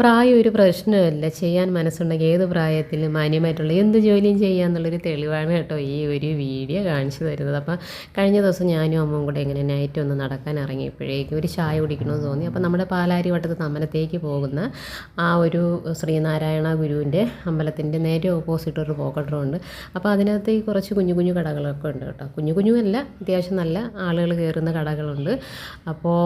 പ്രായം ഒരു പ്രശ്നമല്ല ചെയ്യാൻ മനസ്സുണ്ടെങ്കിൽ ഏത് പ്രായത്തിലും മാന്യമായിട്ടുള്ള എന്ത് ജോലിയും ചെയ്യാമെന്നുള്ളൊരു തെളിവാണ് കേട്ടോ ഈ ഒരു വീഡിയോ കാണിച്ചു തരുന്നത്. അപ്പം കഴിഞ്ഞ ദിവസം ഞാനും അമ്മയും കൂടെ ഇങ്ങനെ നൈറ്റ് ഒന്ന് നടക്കാൻ ഇറങ്ങിയപ്പോഴേക്കും ഒരു ചായ കുടിക്കണമെന്ന് തോന്നി. അപ്പം നമ്മുടെ പാലാരി വട്ടത്ത് അമ്പലത്തേക്ക് പോകുന്ന ആ ഒരു ശ്രീനാരായണ ഗുരുവിന്റെ അമ്പലത്തിന്റെ നേരെ ഓപ്പോസിറ്റ് ഒരു പോക്കറ്റുണ്ട് അപ്പോൾ അതിനകത്ത് ഈ കുറച്ച് കുഞ്ഞു കുഞ്ഞു കടകളൊക്കെ ഉണ്ട് കേട്ടോ. കുഞ്ഞു കുഞ്ഞുമല്ല അത്യാവശ്യം നല്ല ആളുകൾ കയറുന്ന കടകളുണ്ട്. അപ്പോൾ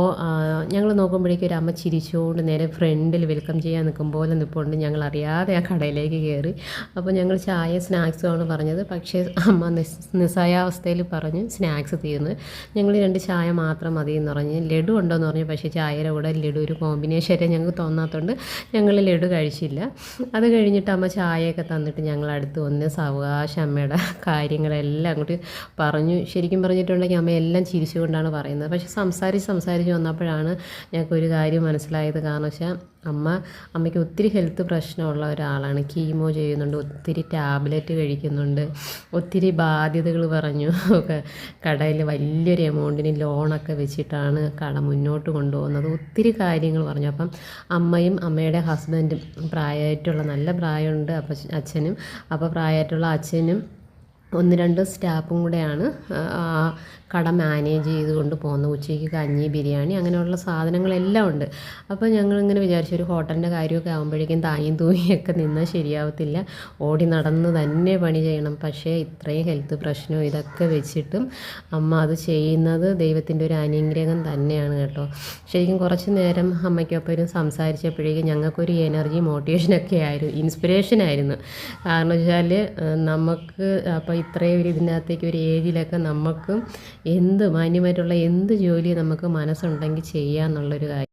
ഞങ്ങൾ നോക്കുമ്പോഴേക്കും ഒരു അമ്മ ചിരിച്ചുകൊണ്ട് നേരെ ഫ്രണ്ടിൽ വെൽക്കം ചെയ്യാൻ നിൽക്കും പോലെ നിൽപ്പുണ്ട് ഞങ്ങൾ അറിയാതെ ആ കടയിലേക്ക് കയറി. അപ്പോൾ ഞങ്ങൾ ചായ സ്നാക്സുമാണ് പറഞ്ഞത്. പക്ഷേ അമ്മ നിസ് നിസ്സായാവസ്ഥയിൽ പറഞ്ഞു സ്നാക്സ് തീർന്ന്. ഞങ്ങൾ രണ്ട് ചായ മാത്രം മതി എന്ന് പറഞ്ഞ്. ലഡു ഉണ്ടോയെന്ന് പറഞ്ഞു. പക്ഷേ ചായയുടെ കൂടെ ലഡു ഒരു കോമ്പിനേഷൻ ഞങ്ങൾക്ക് തോന്നാത്തതുകൊണ്ട് ഞങ്ങൾ ലഡു കഴിച്ചില്ല. അത് കഴിഞ്ഞിട്ട് അമ്മ ചായയൊക്കെ തന്നിട്ട് ഞങ്ങൾ അടുത്ത് വന്ന് സാവകാശം അമ്മയുടെ കാര്യങ്ങളെല്ലാം അങ്ങോട്ട് പറഞ്ഞു. ശരിക്കും പറഞ്ഞിട്ടുണ്ടെങ്കിൽ അമ്മ എല്ലാം ചിരിച്ചുകൊണ്ടാണ് പറയുന്നത്. പക്ഷേ സംസാരിച്ച് സംസാരിച്ച് വന്നപ്പോഴാണ് ഞങ്ങൾക്കൊരു കാര്യം മനസ്സിലായത്. കാരണം വെച്ചാൽ അമ്മ അമ്മയ്ക്ക് ഒത്തിരി ഹെൽത്ത് പ്രശ്നമുള്ള ഒരാളാണ്. കീമോ ചെയ്യുന്നുണ്ട് ഒത്തിരി ടാബ്ലറ്റ് കഴിക്കുന്നുണ്ട് ഒത്തിരി ബാധ്യതകൾ പറഞ്ഞു. ഒക്കെ കടയിൽ വലിയൊരു എമൗണ്ടിന് ലോണൊക്കെ വെച്ചിട്ടാണ് കട മുന്നോട്ട് കൊണ്ടുപോകുന്നത്. ഒത്തിരി കാര്യങ്ങൾ പറഞ്ഞു. അപ്പം അമ്മയും അമ്മയുടെ ഹസ്ബൻഡും പ്രായമായിട്ടുള്ള നല്ല പ്രായമുണ്ട് അപ്പം അച്ഛനും. അപ്പോൾ പ്രായമായിട്ടുള്ള അച്ഛനും ഒന്ന് രണ്ട് സ്റ്റാഫും കൂടെയാണ് കട മാനേജ് ചെയ്തുകൊണ്ട് പോകുന്നത്. ഉച്ചയ്ക്ക് കഞ്ഞി ബിരിയാണി അങ്ങനെയുള്ള സാധനങ്ങളെല്ലാം ഉണ്ട്. അപ്പോൾ ഞങ്ങളിങ്ങനെ വിചാരിച്ചു ഒരു ഹോട്ടലിന്റെ കാര്യമൊക്കെ ആകുമ്പോഴേക്കും തായും തൂങ്ങിയൊക്കെ നിന്നാൽ ശരിയാവത്തില്ല. ഓടി നടന്ന് തന്നെ പണി ചെയ്യണം. പക്ഷേ ഇത്രയും ഹെൽത്ത് പ്രശ്നവും ഇതൊക്കെ വെച്ചിട്ടും അമ്മ അത് ചെയ്യുന്നത് ദൈവത്തിന്റെ ഒരു അനുഗ്രഹം തന്നെയാണ് കേട്ടോ. ശരിക്കും കുറച്ച് നേരം അമ്മയ്ക്കൊപ്പം സംസാരിച്ചപ്പോഴേക്കും ഞങ്ങൾക്കൊരു എനർജി മോട്ടിവേഷനൊക്കെ ആയിരുന്നു ഇൻസ്പിറേഷൻ ആയിരുന്നു കാരണം വെച്ചാൽ നമുക്ക് അപ്പോൾ ഇത്രയും ഒരു ഇതിനകത്തേക്ക് ഒരു ഏജിലൊക്കെ നമുക്കും എന്ത് മാന്യമായിട്ടുള്ള എന്ത് ജോലി നമുക്ക് മനസ്സുണ്ടെങ്കിൽ ചെയ്യാമെന്നുള്ളൊരു കാര്യം.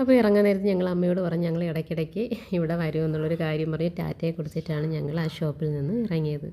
അപ്പോൾ ഇറങ്ങാൻ നേരത്ത് ഞങ്ങൾ അമ്മയോട് പറഞ്ഞ് ഞങ്ങൾ ഇടയ്ക്കിടയ്ക്ക് ഇവിടെ വരുമെന്നുള്ളൊരു കാര്യം പറഞ്ഞ് ടാറ്റയെ കുറിച്ചിട്ടാണ് ഞങ്ങൾ ആ ഷോപ്പിൽ നിന്ന് ഇറങ്ങിയത്.